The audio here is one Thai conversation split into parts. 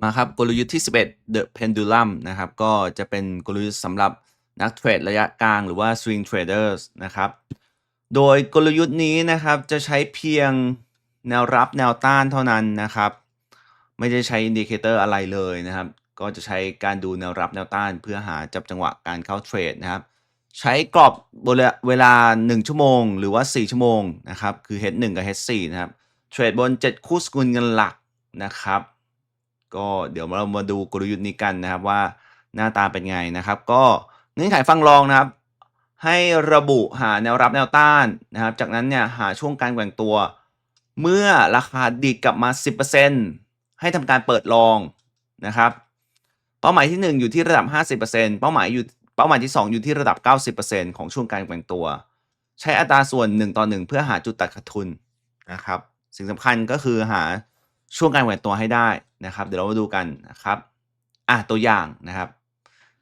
มาครับกลยุทธ์ที่ 11 The Pendulum นะครับก็จะเป็นกลยุทธ์สำหรับนักเทรดระยะกลางหรือว่า Swing Traders นะครับโดยกลยุทธ์นี้นะครับจะใช้เพียงแนวรับแนวต้านเท่านั้นนะครับ ไม่ได้ใช้อินดิเคเตอร์อะไรเลยนะครับ ก็จะใช้การดูแนวรับแนวต้าน เพื่อหาจับจังหวะการเข้าเทรดนะครับ ใช้กรอบเวลา 1 ชั่วโมง หรือว่า 4 ชั่วโมงนะครับ คือ H1 กับ H4 นะครับเทรดบน 7 คู่สกุลเงินหลักนะครับ ก็เดี๋ยวเรามาดูกลยุทธ์นี้กันนะครับว่าหน้าตาเป็นไงนะครับ ก็เงื่อนไขฟังรองนะครับ ให้ระบุหาแนวรับแนวต้านนะครับ จากนั้นเนี่ยหาช่วงการแกว่งตัว เมื่อราคาดีดกลับมา 10%ให้ทำการเปิดลองนะครับ เป้าหมายที่ 1 อยู่ที่ระดับ 50%เป้าหมายอยู่เป้าหมายที่ 2 อยู่ที่ระดับ 90%ของช่วงการแกว่งตัว ใช้อัตราส่วน 1 ต่อ 1 เพื่อหาจุดตัดขาดทุนนะครับ สิ่งสำคัญก็คือหา ช่วงการแกว่งตัวให้ได้นะครับ เดี๋ยวเรามาดูกันนะครับอะตัวอย่างนะครับ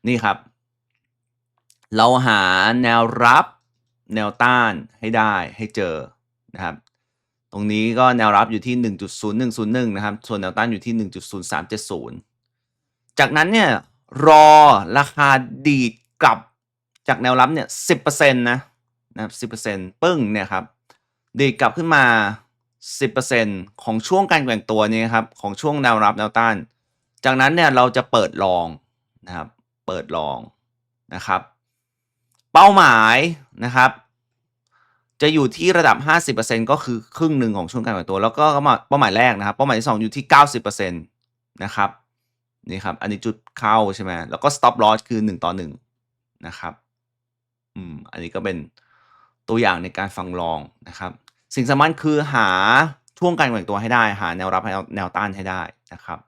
นี่ครับ เราหาแนวรับแนวต้านให้ได้ให้เจอนะครับ ตรงนี้ก็แนวรับอยู่ที่ 1.0101 นะครับ ส่วนแนวต้านอยู่ที่ 1.0370 จากนั้นเนี่ยรอราคาดีดกลับจากแนวรับเนี่ย 10%นะนะครับ 10%ปึ้งเนี่ยครับ ดีดกลับขึ้นมา 10%ของช่วงการแกว่งตัวนี้ครับของช่วงแนวรับแนวต้าน จากนั้นเนี่ยเราจะเปิดลองนะครับ เปิดลองนะครับ เป้าหมายนะครับ จะอยู่ที่ระดับ 50%ก็คือครึ่งหนึ่งของช่วงการแกว่งตัว แล้วก็เป้าหมายแรกนะครับ เป้าหมายที่ 2 อยู่ที่ 90%นะครับนี่ครับ อันนี้จุดเข้าใช่ไหมแล้วก็ stop loss คือ 1 ต่อ 1 นะครับ อืม อันนี้ก็เป็นตัวอย่างในการฟังลองนะครับ สิ่งสำคัญคือหาช่วงการแกว่งตัวให้ได้ หาแนวรับแนวต้านให้ได้นะครับ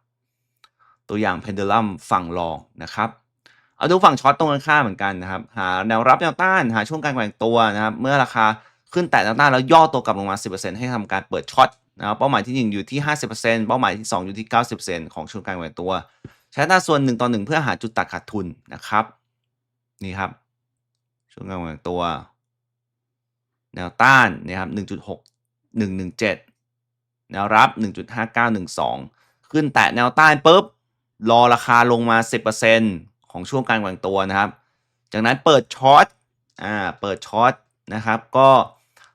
ตัวอย่าง pendulum ฝั่งลองนะครับ เอาดูฝั่งช็อตตรงกันข้ามเหมือนกันนะครับ หาแนวรับแนวต้าน หาช่วงการแกว่งตัวนะครับ เมื่อราคาขึ้นแตะแนวต้านแล้วย่อตัวกลับลงมา 10%ให้ทำการเปิดช็อตนะครับเป้าหมายที่ 1 อยู่ที่ 50%เป้าหมายที่ 2 อยู่ที่ 90%ของช่วงการแกว่งตัว ใช้อัตราส่วน1ต่อ1เพื่อหาจุดตัดขาดทุนนะครับ นี่ครับช่วงการแกว่งตัว แนวต้านนะครับ1.6117 แนวรับ 1.5912 ขึ้นแตะแนวต้านปุ๊บ รอราคาลงมา 10%ของช่วงการแกว่งตัวนะครับ จากนั้นเปิดช็อตอ่าเปิดช็อตนะครับ ก็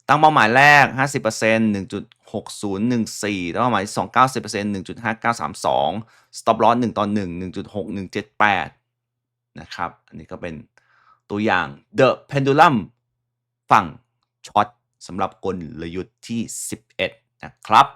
ตั้งเป้าหมายแรก 50% 1.6014ตั้งเป้าหมายที่2 90% 1.5932 stop loss 1ต่อ1 1.6178 นะครับ อันนี้ก็เป็นตัวอย่าง The Pendulum ฝั่ง ช็อตสำหรับกลยุทธ์ที่ 11 นะครับ